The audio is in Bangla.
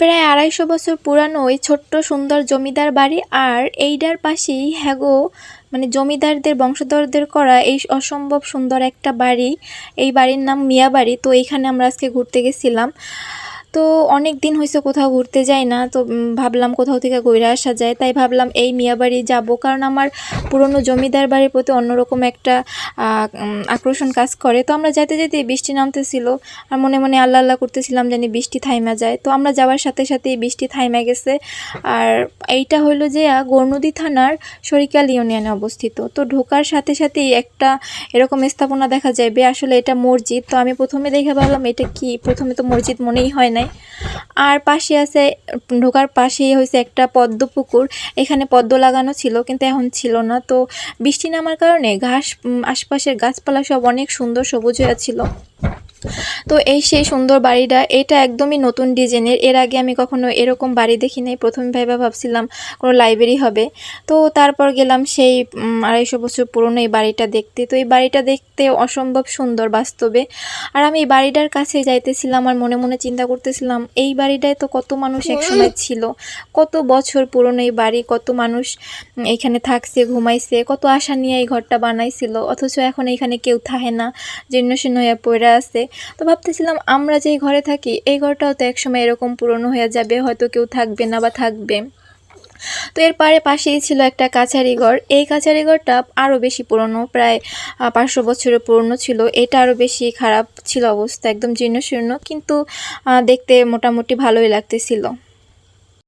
প্রায় আড়াইশো বছর পুরানো ওই ছোট্ট সুন্দর জমিদার বাড়ি আর এইটার পাশেই হ্যাগো মানে জমিদারদের, বংশধরদের করা এই অসম্ভব সুন্দর একটা বাড়ি। এই বাড়ির নাম মিয়া বাড়ি, তো এইখানে আমরা আজকে ঘুরতে গেছিলাম। তো অনেক দিন হয়েছে কোথাও ঘুরতে যাই না, তো ভাবলাম কোথাও থেকে ঘুরে আসা যায়। তাই ভাবলাম এই মিয়া বাড়ি যাব, কারণ আমার পুরনো জমিদার বাড়ির প্রতি অন্যরকম একটা আকর্ষণ কাজ করে। তো আমরা যেতে যেতে বৃষ্টি নামতেছিল, আর মনে মনে আল্লাহ আল্লাহ করতেছিলাম জানি বৃষ্টি থাইমা যায়। তো আমরা যাওয়ার সাথে সাথে বৃষ্টি থাইমা গেছে। আর এইটা হইল যে গৌরনদী থানার সরিকাল ইউনিয়নে অবস্থিত। তো ঢোকার সাথে সাথেই একটা এরকম স্থাপনা দেখা যাবে আসলে এটা মসজিদ। তো আমি প্রথমে দেখে ভাবলাম এটা কি? প্রথমে তো মসজিদ মনেই হয় নাই। আর পাশে আছে, ঢোকার পাশেই হয়েছে একটা পদ্ম পুকুর। এখানে পদ্ম লাগানো ছিল, কিন্তু এখন ছিল না। তো বৃষ্টি নামার কারণে ঘাস আশপাশের গাছপালা সব অনেক সুন্দর সবুজ হয়ে ছিল। তো এই সেই সুন্দর বাড়িটা, এটা একদমই নতুন ডিজাইনের। এর আগে আমি কখনো এরকম বাড়ি দেখি নাই। প্রথমে ভাইবা ভাবছিলাম কোনো লাইব্রেরি হবে। তো তারপর গেলাম সেই আড়াইশো বছর পুরনো এই বাড়িটা দেখতে। তো এই বাড়িটা দেখতে অসম্ভব সুন্দর বাস্তবে। আর আমি এই বাড়িটার কাছে যাইতেছিলাম আর মনে মনে চিন্তা করতেছিলাম, এই বাড়িটায় তো কত মানুষ একসময় ছিল। কত বছর পুরনো এই বাড়ি, কত মানুষ এখানে থাকছে, ঘুমাইছে, কত আশা নিয়ে এই ঘরটা বানাইছিল। অথচ এখন এখানে কেউ থাকে না, জীর্ণ শীর্ণ হয়ে পড়ে আছে। তো ভাবতেছিলাম আমরা যেই ঘরে থাকি, এই ঘরটাও তো একসময় এরকম পুরনো হয়ে যাবে, হয়তো কেউ থাকবে না বা থাকবে। তো এর পারে পাশেই ছিল একটা কাছারি ঘর। এই কাছারি ঘরটা আরও বেশি পুরনো, প্রায় পাঁচশো বছরের পুরনো ছিল। এটা আরও বেশি খারাপ ছিল অবস্থা, একদম জীর্ণ শীর্ণ কিন্তু দেখতে মোটামুটি ভালোই লাগতেছিল।